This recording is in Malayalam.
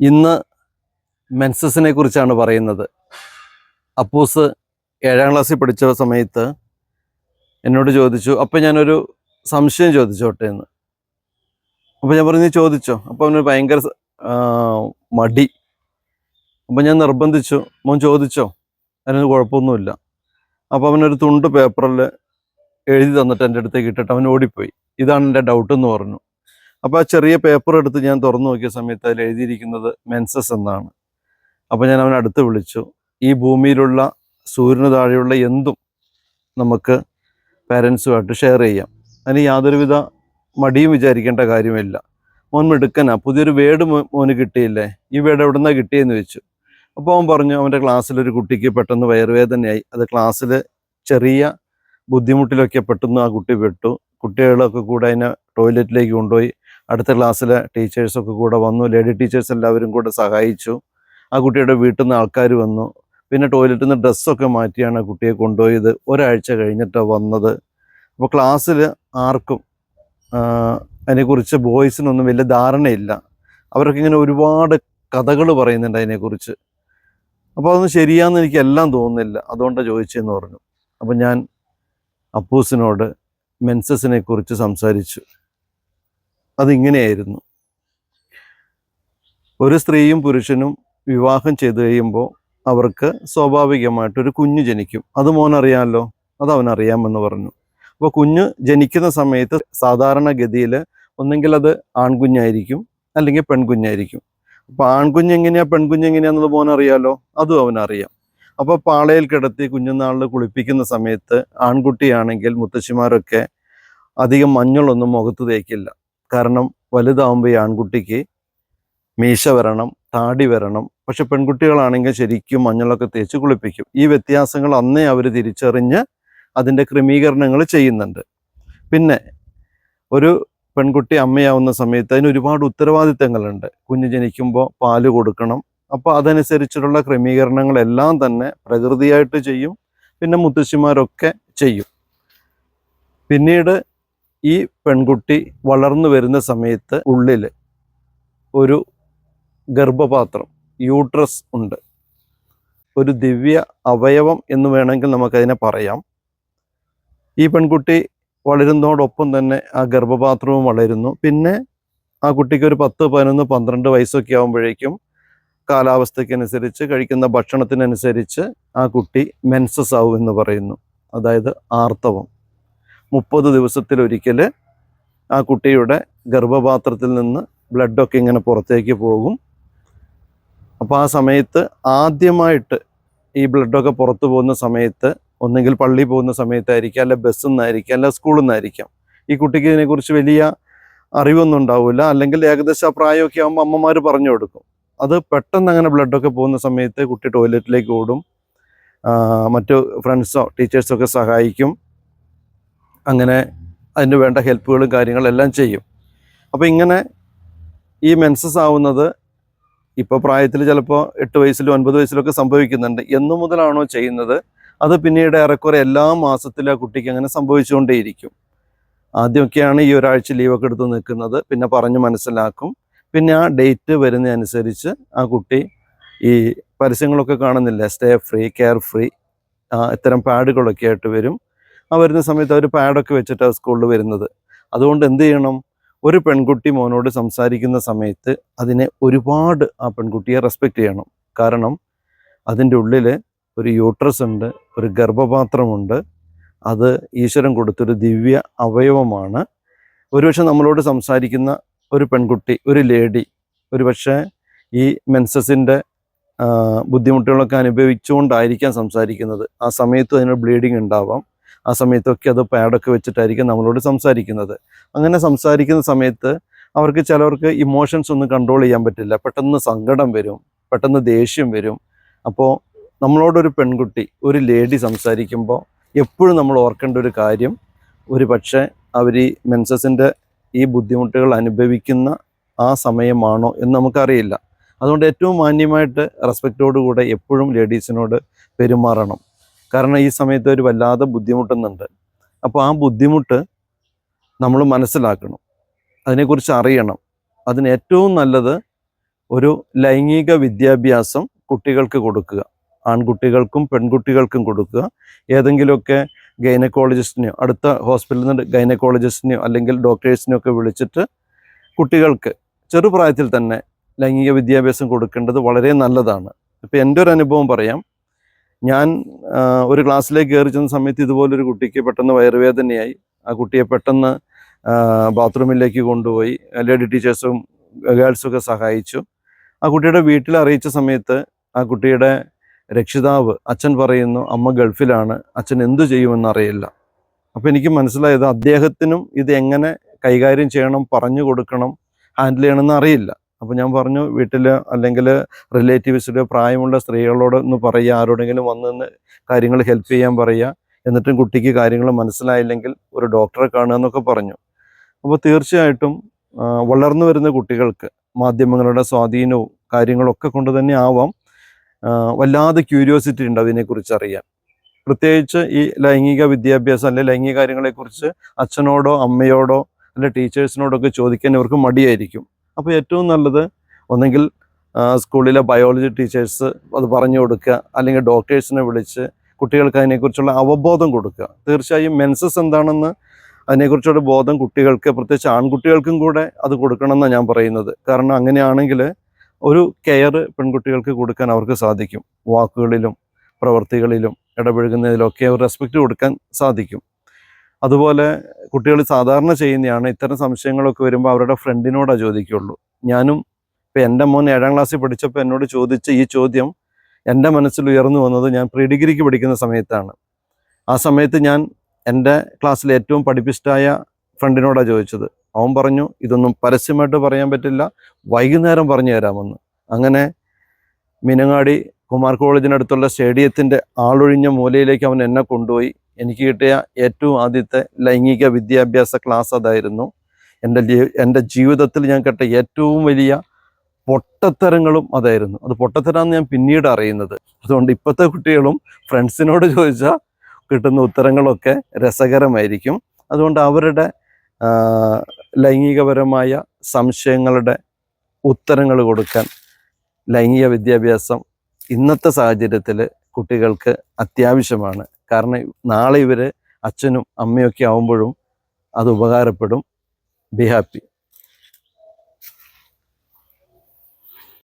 ഇന്ന് മെൻസസിനെ കുറിച്ചാണ് പറയുന്നത്. അപ്പൂസ് ഏഴാം ക്ലാസ്സിൽ പഠിച്ച സമയത്ത് എന്നോട് ചോദിച്ചു അപ്പം ഞാനൊരു സംശയം ചോദിച്ചോട്ടെ എന്ന്. അപ്പം ഞാൻ പറഞ്ഞു "നീ ചോദിച്ചോ. അപ്പം അവന് ഭയങ്കര മടി. അപ്പം ഞാൻ നിർബന്ധിച്ചു. മോൻ ചോദിച്ചോ? അതിനൊരു കുഴപ്പമൊന്നുമില്ല. അപ്പം അവനൊരു തുണ്ട് പേപ്പറിൽ എഴുതി തന്നിട്ട് എന്റെ അടുത്തേക്ക് ഇട്ടിട്ട് അവൻ ഓടിപ്പോയി. ഇതാണ് എന്റെ ഡൗട്ട് എന്ന് പറഞ്ഞു. അപ്പോൾ ആ ചെറിയ പേപ്പർ എടുത്ത് ഞാൻ തുറന്നു നോക്കിയ സമയത്ത് അതിൽ എഴുതിയിരിക്കുന്നത് മെൻസസ് എന്നാണ്. അപ്പോൾ ഞാൻ അവനെ അടുത്ത് വിളിച്ചു. ഈ ഭൂമിയിലുള്ള സൂര്യന് താഴെയുള്ള എന്തും നമുക്ക് പേരൻസുമായിട്ട് ഷെയർ ചെയ്യാം. അതിന് യാതൊരുവിധ മടിയും വിചാരിക്കേണ്ട കാര്യമില്ല. മോൻ മിടുക്കനാ. പുതിയൊരു വേട് മോന് കിട്ടിയില്ലേ? ഈ വേട് എവിടെ നിന്നാണ് കിട്ടിയെന്ന് വെച്ചു അപ്പോൾ അവൻ പറഞ്ഞു അവന്റെ ക്ലാസ്സിലൊരു കുട്ടിക്ക് പെട്ടെന്ന് വയറുവേദനയായി. അത് ക്ലാസ്സിൽ ചെറിയ ബുദ്ധിമുട്ടിലൊക്കെ പെട്ടെന്ന് ആ കുട്ടി പെട്ടു. കുട്ടികളൊക്കെ കൂടെ അതിനെ ടോയ്ലറ്റിലേക്ക് കൊണ്ടുപോയി അടുത്ത ക്ലാസ്സിലെ ടീച്ചേഴ്സൊക്കെ കൂടെ വന്നു. ലേഡി ടീച്ചേഴ്സ് എല്ലാവരും കൂടെ സഹായിച്ചു. ആ കുട്ടിയുടെ വീട്ടിൽ നിന്ന് ആൾക്കാർ വന്നു. പിന്നെ ടോയ്ലറ്റിൽ നിന്ന് ഡ്രസ്സൊക്കെ മാറ്റിയാണ് ആ കുട്ടിയെ കൊണ്ടുപോയത്. ഒരാഴ്ച കഴിഞ്ഞിട്ടാണ് വന്നത്. അപ്പോൾ ക്ലാസ്സിൽ ആർക്കും അതിനെക്കുറിച്ച് ബോയ്സിനൊന്നും വലിയ ധാരണയില്ല. അവരൊക്കെ ഇങ്ങനെ ഒരുപാട് കഥകൾ പറയുന്നുണ്ട് അതിനെക്കുറിച്ച്. അപ്പോൾ അതൊന്നും ശരിയാന്ന് എനിക്ക് എല്ലാം തോന്നുന്നില്ല. അതുകൊണ്ടാണ് ചോദിച്ചതെന്ന് പറഞ്ഞു. അപ്പോൾ ഞാൻ അപ്പൂസിനോട് മെൻസസിനെ കുറിച്ച് സംസാരിച്ചു. അതിങ്ങനെയായിരുന്നു. ഒരു സ്ത്രീയും പുരുഷനും വിവാഹം ചെയ്തു കഴിയുമ്പോൾ അവർക്ക് സ്വാഭാവികമായിട്ടൊരു കുഞ്ഞ് ജനിക്കും. അത് മോനറിയാമല്ലോ അത് അവനറിയാമെന്ന് പറഞ്ഞു. അപ്പോൾ കുഞ്ഞ് ജനിക്കുന്ന സമയത്ത് സാധാരണഗതിയിൽ ഒന്നെങ്കിൽ അത് ആൺകുഞ്ഞായിരിക്കും അല്ലെങ്കിൽ പെൺകുഞ്ഞായിരിക്കും. അപ്പോൾ ആൺകുഞ്ഞ് എങ്ങനെയാ പെൺകുഞ്ഞ് എങ്ങനെയാണെന്നത് മോനറിയാലോ? അതും അവനറിയാം. അപ്പോൾ പാളയിൽ കിടത്തി കുഞ്ഞുനാളിൽ കുളിപ്പിക്കുന്ന സമയത്ത് ആൺകുട്ടിയാണെങ്കിൽ മുത്തശ്ശിമാരൊക്കെ അധികം മഞ്ഞളൊന്നും മുഖത്ത് തേക്കില്ല. കാരണം വലുതാവുമ്പോൾ ഈ ആൺകുട്ടിക്ക് മീശ വരണം താടി വരണം. പക്ഷെ പെൺകുട്ടികളാണെങ്കിൽ ശരിക്കും മഞ്ഞളൊക്കെ തേച്ച് കുളിപ്പിക്കും. ഈ വ്യത്യാസങ്ങൾ അന്നേ അവർ തിരിച്ചറിഞ്ഞ് അതിന്റെ ക്രമീകരണങ്ങൾ ചെയ്യുന്നുണ്ട്. പിന്നെ ഒരു പെൺകുട്ടി അമ്മയാവുന്ന സമയത്ത് അതിന് ഒരുപാട് ഉത്തരവാദിത്തങ്ങളുണ്ട്. കുഞ്ഞ് ജനിക്കുമ്പോൾ പാൽ കൊടുക്കണം. അപ്പോൾ അതനുസരിച്ചിട്ടുള്ള ക്രമീകരണങ്ങളെല്ലാം തന്നെ പ്രകൃതിയായിട്ട് ചെയ്യും. പിന്നെ മുത്തശ്ശിമാരൊക്കെ ചെയ്യും. പിന്നീട് ഈ പെൺകുട്ടി വളർന്നു വരുന്ന സമയത്ത് ഉള്ളിൽ ഒരു ഗർഭപാത്രം യൂട്രസ് ഉണ്ട്. ഒരു ദിവ്യ അവയവം എന്ന് വേണമെങ്കിൽ നമുക്കതിനെ പറയാം. ഈ പെൺകുട്ടി വളരുന്നതോടൊപ്പം തന്നെ ആ ഗർഭപാത്രവും വളരുന്നു. പിന്നെ ആ കുട്ടിക്ക് ഒരു പത്ത് പതിനൊന്ന് പന്ത്രണ്ട് വയസ്സൊക്കെ ആകുമ്പോഴേക്കും കാലാവസ്ഥയ്ക്കനുസരിച്ച് കഴിക്കുന്ന ഭക്ഷണത്തിനനുസരിച്ച് ആ കുട്ടി മെൻസസ് ആവും എന്ന് പറയുന്നു. അതായത് ആർത്തവം. മുപ്പത് ദിവസത്തിലൊരിക്കൽ ആ കുട്ടിയുടെ ഗർഭപാത്രത്തിൽ നിന്ന് ബ്ലഡൊക്കെ ഇങ്ങനെ പുറത്തേക്ക് പോകും. അപ്പോൾ ആ സമയത്ത് ആദ്യമായിട്ട് ഈ ബ്ലഡൊക്കെ പുറത്തു പോകുന്ന സമയത്ത് ഒന്നെങ്കിൽ പള്ളി പോകുന്ന സമയത്തായിരിക്കാം അല്ലെ ബസ്സിൽ നിന്നായിരിക്കാം അല്ലെ സ്കൂളിൽ നിന്നായിരിക്കാം. ഈ കുട്ടിക്ക് ഇതിനെക്കുറിച്ച് വലിയ അറിവൊന്നും ഉണ്ടാവില്ല. അല്ലെങ്കിൽ ഏകദേശം ആ പ്രായമൊക്കെ ആകുമ്പോൾ അമ്മമാർ പറഞ്ഞു കൊടുക്കും. അത് പെട്ടെന്ന് അങ്ങനെ ബ്ലഡൊക്കെ പോകുന്ന സമയത്ത് കുട്ടി ടോയ്ലറ്റിലേക്ക് ഓടും. മറ്റു ഫ്രണ്ട്സോ ടീച്ചേഴ്സോ ഒക്കെ സഹായിക്കും. അങ്ങനെ അതിന് വേണ്ട ഹെൽപ്പുകളും കാര്യങ്ങളെല്ലാം ചെയ്യും. അപ്പോൾ ഇങ്ങനെ ഈ മെൻസസ് ആവുന്നത് ഇപ്പോൾ പ്രായത്തിൽ ചിലപ്പോൾ എട്ട് വയസ്സിലും ഒൻപത് വയസ്സിലൊക്കെ സംഭവിക്കുന്നുണ്ട്. എന്നു മുതലാണോ ചെയ്യുന്നത്? അത് പിന്നീട് ഏറെക്കുറെ എല്ലാ മാസത്തിലും ആ കുട്ടിക്ക് അങ്ങനെ സംഭവിച്ചുകൊണ്ടേയിരിക്കും. ആദ്യമൊക്കെയാണ് ഈ ഒരാഴ്ച ലീവൊക്കെ എടുത്ത് നിൽക്കുന്നത്. പിന്നെ പറഞ്ഞ് മനസ്സിലാക്കും. പിന്നെ ആ ഡേറ്റ് വരുന്നതനുസരിച്ച് ആ കുട്ടി ഈ പരസ്യങ്ങളൊക്കെ കാണുന്നില്ല? സ്റ്റേ ഫ്രീ കെയർ ഫ്രീ ഇത്തരം പാഡുകളൊക്കെ ആയിട്ട് വരും. ആ വരുന്ന സമയത്ത് അവർ പാഡൊക്കെ വെച്ചിട്ടാണ് സ്കൂളിൽ വരുന്നത്. അതുകൊണ്ട് എന്ത് ചെയ്യണം? ഒരു പെൺകുട്ടി മോനോട് സംസാരിക്കുന്ന സമയത്ത് അതിനെ ഒരുപാട് ആ പെൺകുട്ടിയെ റെസ്പെക്റ്റ് ചെയ്യണം. കാരണം അതിന്റെ ഉള്ളിൽ ഒരു യൂട്രസ് ഉണ്ട് ഒരു ഗർഭപാത്രമുണ്ട്. അത് ഈശ്വരൻ കൊടുത്തൊരു ദിവ്യ അവയവമാണ്. ഒരുപക്ഷെ നമ്മളോട് സംസാരിക്കുന്ന ഒരു പെൺകുട്ടി ഒരു ലേഡി ഒരുപക്ഷെ ഈ മെൻസസിന്റെ ബുദ്ധിമുട്ടുകളൊക്കെ അനുഭവിച്ചുകൊണ്ടായിരിക്കാം സംസാരിക്കുന്നത്. ആ സമയത്ത് അതിനൊരു ബ്ലീഡിങ് ഉണ്ടാവാം. ആ സമയത്തൊക്കെ അത് പാഡൊക്കെ വെച്ചിട്ടായിരിക്കും നമ്മളോട് സംസാരിക്കുന്നത്. അങ്ങനെ സംസാരിക്കുന്ന സമയത്ത് അവർക്ക് ചിലവർക്ക് ഇമോഷൻസ് ഒന്നും കൺട്രോൾ ചെയ്യാൻ പറ്റില്ല. പെട്ടെന്ന് സങ്കടം വരും പെട്ടെന്ന് ദേഷ്യം വരും. അപ്പോൾ നമ്മളോടൊരു പെൺകുട്ടി ഒരു ലേഡി സംസാരിക്കുമ്പോൾ എപ്പോഴും നമ്മൾ ഓർക്കേണ്ട ഒരു കാര്യം ഒരു പക്ഷേ അവർ ഈ മെൻസസിന്റെ ഈ ബുദ്ധിമുട്ടുകൾ അനുഭവിക്കുന്ന ആ സമയമാണോ എന്ന് നമുക്കറിയില്ല. അതുകൊണ്ട് ഏറ്റവും മാന്യമായിട്ട് റെസ്പെക്റ്റോടുകൂടെ എപ്പോഴും ലേഡീസിനോട് പെരുമാറണം. കാരണം ഈ സമയത്ത് ഒരു വല്ലാതെ ബുദ്ധിമുട്ടുന്നുണ്ട്. അപ്പോൾ ആ ബുദ്ധിമുട്ട് നമ്മൾ മനസ്സിലാക്കണം. അതിനെക്കുറിച്ച് അറിയണം. അതിന് ഏറ്റവും നല്ലത് ഒരു ലൈംഗിക വിദ്യാഭ്യാസം കുട്ടികൾക്ക് കൊടുക്കുക. ആൺകുട്ടികൾക്കും പെൺകുട്ടികൾക്കും കൊടുക്കുക. ഏതെങ്കിലുമൊക്കെ ഗൈനക്കോളജിസ്റ്റിനെയോ അടുത്ത ഹോസ്പിറ്റലിൽ നിന്ന് ഗൈനക്കോളജിസ്റ്റിനെയോ അല്ലെങ്കിൽ ഡോക്ടേഴ്സിനെയോ ഒക്കെ വിളിച്ചിട്ട് കുട്ടികൾക്ക് ചെറുപ്രായത്തിൽ തന്നെ ലൈംഗിക വിദ്യാഭ്യാസം കൊടുക്കേണ്ടത് വളരെ നല്ലതാണ്. ഇപ്പം എന്റെ ഒരു അനുഭവം പറയാം. ഞാൻ ഒരു ക്ലാസ്സിലേക്ക് കയറി ചെന്ന സമയത്ത് ഇതുപോലൊരു കുട്ടിക്ക് പെട്ടെന്ന് വയറുവേദനയായി. ആ കുട്ടിയെ പെട്ടെന്ന് ബാത്റൂമിലേക്ക് കൊണ്ടുപോയി. ലേഡി ടീച്ചേഴ്സും ഗേൾസും ഒക്കെ സഹായിച്ചു. ആ കുട്ടിയുടെ വീട്ടിൽ അറിയിച്ച സമയത്ത് ആ കുട്ടിയുടെ രക്ഷിതാവ് അച്ഛൻ പറയുന്നു അമ്മ ഗൾഫിലാണ്. അച്ഛൻ എന്തു ചെയ്യുമെന്ന് അറിയില്ല. അപ്പോൾ എനിക്ക് മനസ്സിലായത് അദ്ദേഹത്തിനും ഇത് എങ്ങനെ കൈകാര്യം ചെയ്യണം പറഞ്ഞു കൊടുക്കണം ഹാൻഡിൽ ചെയ്യണമെന്ന് അറിയില്ല. അപ്പോൾ ഞാൻ പറഞ്ഞു വീട്ടിൽ അല്ലെങ്കിൽ റിലേറ്റീവ്സിലോ പ്രായമുള്ള സ്ത്രീകളോട് ഒന്ന് പറയുക ആരോടെങ്കിലും വന്ന് കാര്യങ്ങൾ ഹെൽപ്പ് ചെയ്യാൻ പറയുക എന്നിട്ടും കുട്ടിക്ക് കാര്യങ്ങൾ മനസ്സിലായില്ലെങ്കിൽ ഒരു ഡോക്ടറെ കാണുക എന്നൊക്കെ പറഞ്ഞു. അപ്പോൾ തീർച്ചയായിട്ടും വളർന്നു വരുന്ന കുട്ടികൾക്ക് മാധ്യമങ്ങളുടെ സ്വാധീനവും കാര്യങ്ങളൊക്കെ കൊണ്ട് തന്നെ ആവാം. വല്ലാതെ ക്യൂരിയോസിറ്റി ഉണ്ട് അതിനെക്കുറിച്ച് അറിയാൻ. പ്രത്യേകിച്ച് ഈ ലൈംഗിക വിദ്യാഭ്യാസം അല്ലെ ലൈംഗിക കാര്യങ്ങളെക്കുറിച്ച് അച്ഛനോടോ അമ്മയോടോ അല്ലെ ടീച്ചേഴ്സിനോടൊക്കെ ചോദിക്കാൻ ഇവർക്ക് മടിയായിരിക്കും. അപ്പോൾ ഏറ്റവും നല്ലത് ഒന്നെങ്കിൽ സ്കൂളിലെ ബയോളജി ടീച്ചേഴ്സ് അത് പറഞ്ഞു കൊടുക്കുക അല്ലെങ്കിൽ ഡോക്ടേഴ്സിനെ വിളിച്ച് കുട്ടികൾക്ക് അതിനെക്കുറിച്ചുള്ള അവബോധം കൊടുക്കുക. തീർച്ചയായും മെൻസസ് എന്താണെന്ന് അതിനെക്കുറിച്ചുള്ള ബോധം കുട്ടികൾക്ക് പ്രത്യേകിച്ച് ആൺകുട്ടികൾക്കും കൂടെ അത് കൊടുക്കണമെന്നാണ് ഞാൻ പറയുന്നത്. കാരണം അങ്ങനെയാണെങ്കിൽ ഒരു കെയർ പെൺകുട്ടികൾക്ക് കൊടുക്കാൻ അവർക്ക് സാധിക്കും. വാക്കുകളിലും പ്രവൃത്തികളിലും ഇടപഴകുന്നതിലൊക്കെ ഒരു റെസ്പെക്റ്റ് കൊടുക്കാൻ സാധിക്കും. അതുപോലെ കുട്ടികൾ സാധാരണ ചെയ്യുന്നതാണ് ഇത്തരം സംശയങ്ങളൊക്കെ വരുമ്പോൾ അവരുടെ ഫ്രണ്ടിനോടാണ് ചോദിക്കുള്ളൂ. ഞാനും ഇപ്പം എന്റെ മോൻ ഏഴാം ക്ലാസ്സിൽ പഠിച്ചപ്പോൾ എന്നോട് ചോദിച്ച ഈ ചോദ്യം എന്റെ മനസ്സിൽ ഉയർന്നു വന്നത് ഞാൻ പ്രീ ഡിഗ്രിക്ക് പഠിക്കുന്ന സമയത്താണ്. ആ സമയത്ത് ഞാൻ എന്റെ ക്ലാസ്സിലെ ഏറ്റവും പഠിപ്പിസ്റ്റായ ഫ്രണ്ടിനോടാണ് ചോദിച്ചത്. അവൻ പറഞ്ഞു ഇതൊന്നും പരസ്യമായിട്ട് പറയാൻ പറ്റില്ല വൈകുന്നേരം പറഞ്ഞു തരാമെന്ന്. അങ്ങനെ മീനങ്ങാടി കുമാർ കോളേജിനടുത്തുള്ള സ്റ്റേഡിയത്തിന്റെ ആളൊഴിഞ്ഞ മൂലയിലേക്ക് അവൻ എന്നെ കൊണ്ടുപോയി. എനിക്ക് കിട്ടിയ ഏറ്റവും ആദ്യത്തെ ലൈംഗിക വിദ്യാഭ്യാസ ക്ലാസ് അതായിരുന്നു. എന്റെ എന്റെ ജീവിതത്തിൽ ഞാൻ കേട്ട ഏറ്റവും വലിയ പൊട്ടത്തരങ്ങളും അതായിരുന്നു. അത് പൊട്ടത്തരാന്ന് ഞാൻ പിന്നീട് അറിയുന്നത്. അതുകൊണ്ട് ഇപ്പോഴത്തെ കുട്ടികളും ഫ്രണ്ട്സിനോട് ചോദിച്ചാൽ കിട്ടുന്ന ഉത്തരങ്ങളൊക്കെ രസകരമായിരിക്കും. അതുകൊണ്ട് അവരുടെ ലൈംഗികപരമായ സംശയങ്ങളുടെ ഉത്തരങ്ങൾ കൊടുക്കാൻ ലൈംഗിക വിദ്യാഭ്യാസം ഇന്നത്തെ സാഹചര്യത്തിൽ കുട്ടികൾക്ക് അത്യാവശ്യമാണ്. കാരണം നാളെ ഇവർ അച്ഛനും അമ്മയൊക്കെ ആവുമ്പോഴും അത് ഉപകാരപ്പെടും. Be happy